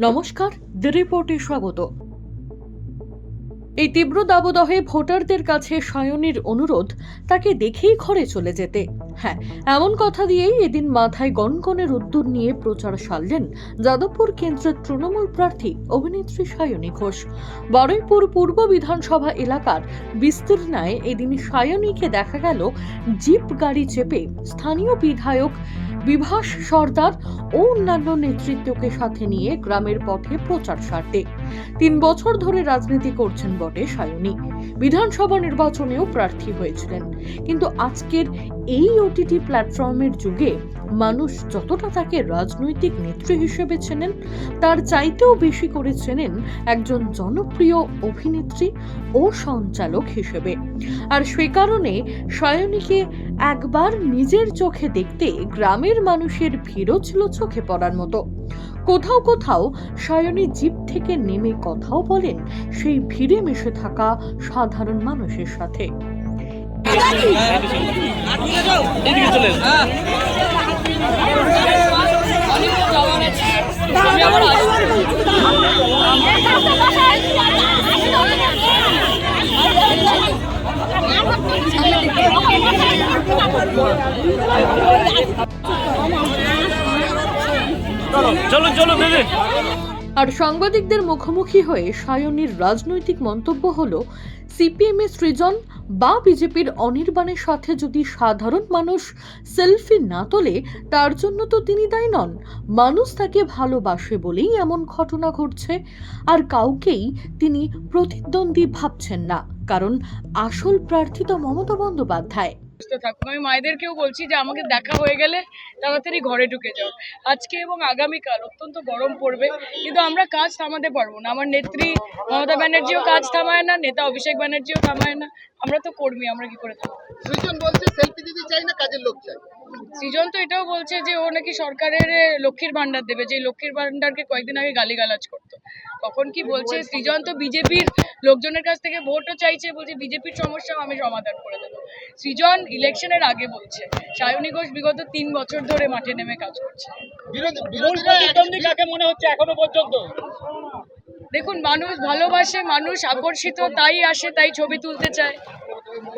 নমস্কার দ্য রিপোর্টে স্বাগত। এই তীব্র দাবদাহে ভোটারদের কাছে সায়নীর অনুরোধ, তাকে দেখেই ঘরে চলে যেতে। হ্যাঁ এমন কথা দিয়েই এদিন মাথায় গণগণের উদ্যোগ নিয়ে প্রচার সারলেন যাদবপুর কেন্দ্রের তৃণমূল প্রার্থী অভিনেত্রী সায়নী ঘোষ। বারুইপুর পূর্ব বিধানসভা এলাকার বিস্তীর্ণায় এদিন সায়নীকে দেখা গেল জিপ গাড়ি চেপে স্থানীয় বিধায়ক বিভাস সর্দার ও অন্যান্য নেতৃত্বকে সাথে নিয়ে গ্রামের পথে প্রচার সারতে। তিন বছর ধরে রাজনীতি করছেন বটে সায়নী। বিধানসভা নির্বাচনেও প্রার্থী হয়েছিলেন। কিন্তু আজকের এই ওটিটি প্ল্যাটফর্মের যুগে মানুষ যতটা তাকে রাজনৈতিক নেত্রী হিসেবে চেনেন, তার চাইতেও বেশি করে চেনেন একজন জনপ্রিয় অভিনেত্রী ও সঞ্চালক হিসেবে। আর সে কারণে সায়নীকে একবার নিজের চোখে দেখতে গ্রামের মানুষের ভিড়ও ছিল চোখে পড়ার মতো। কোথাও কোথাও সায়নী জীব থেকে নেমে কথাও বলেন, সেই ভিড়ে মিশে থাকা সাধারণ মানুষের সাথে। আর সাংবাদিকদের মুখোমুখি হয়ে সায়নীর রাজনৈতিক মন্তব্য হল, সিপিএম এর সৃজন বা বিজেপির অনির্বাণের সাথে যদি সাধারণ মানুষ সেলফি না তোলে, তার জন্য তো তিনি দায়ী নন। মানুষ তাকে ভালোবাসে বলেই এমন ঘটনা ঘটছে। আর কাউকেই তিনি প্রতিদ্বন্দ্বী ভাবছেন না, কারণ আসল প্রার্থী তো মমতা বন্দ্যোপাধ্যায়। সুস্থ থাকুন। আমি মায়েদেরকেও বলছি যে আমাকে দেখা হয়ে গেলে তাড়াতাড়ি ঘরে ঢুকে যাও। আজকে এবং আগামীকাল অত্যন্ত গরম পড়বে, কিন্তু আমরা কাজ থামাতে পারব না। আমার নেত্রী মমতা ব্যানার্জিও কাজ থামায় না, নেতা অভিষেক ব্যানার্জিও থামায় না। আমরা তো কর্মী, আমরা কি করে থাকব দুজন বলছে সেলফি দিতে চাই না, কাজের লোক চাই? সৃজন তো এটাও বলছে যে ও নাকি সরকারের লক্ষ্মীর ভান্ডার দেবে যে লক্ষ্মীর ভান্ডারকে কয়েকদিন আগে গালিগালাজ করতো। তখন কি বলছে সৃজন তো বিজেপির লোকজনের কাছ থেকে ভোটও চাইছে বলছে বিজেপির সমস্যাও আমি সমাধান করে দেবো। সৃজন ইলেকশনের আগে বলছে সায়নী ঘোষ বিগত তিন বছর ধরে মাঠে নেমে কাজ করছে। কাকে মনে হচ্ছে এখনও পর্যন্ত? দেখুন মানুষ ভালোবাসে মানুষ আকর্ষিত তাই আসে তাই ছবি তুলতে চায়।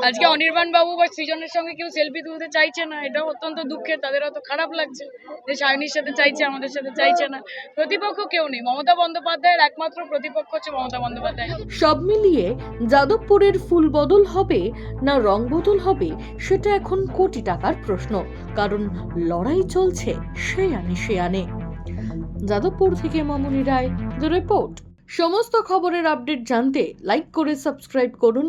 আজকে অনির্বাণ বাবু বা সৃজনের সঙ্গে কেউ সেলফি তুলতে চাইছে না এটা অত্যন্ত দুঃখের, তাদের অত খারাপ লাগছে যে সায়নীর সাথে চাইছে, আমাদের সাথে চাইছে না। প্রতিপক্ষ কেউ নেই, মমতা বন্দ্যোপাধ্যায়ের একমাত্র প্রতিপক্ষ হচ্ছে মমতা বন্দ্যোপাধ্যায়। সব মিলিয়ে যাদবপুরের ফুল বদল হবে না রং বদল হবে, সেটা এখন কোটি টাকার প্রশ্ন, কারণ লড়াই চলছে সে আনে সে আনে যাদবপুর থেকে মামুনি রায় দ্য রিপোর্ট। সমস্ত খবরের আপডেট জানতে লাইক করে সাবস্ক্রাইব করুন